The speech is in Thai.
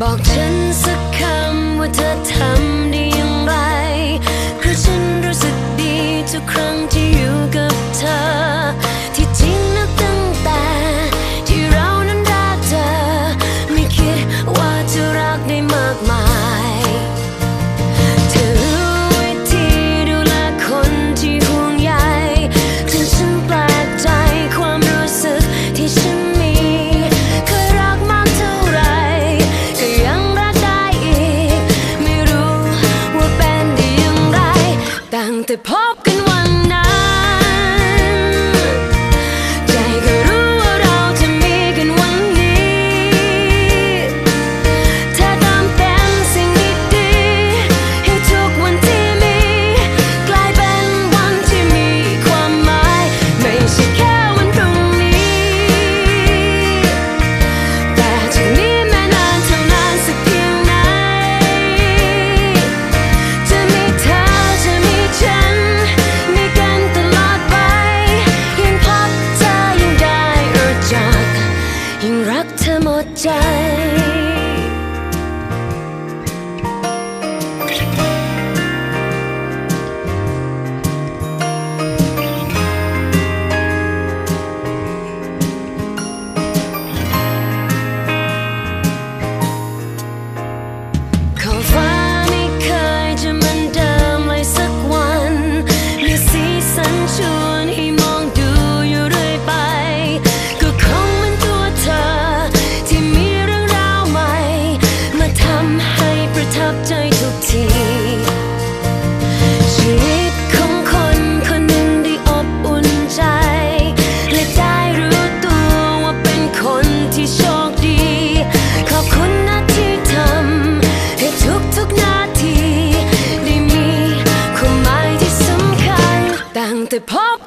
บอกฉันสักคำว่าเธอทำ time The pop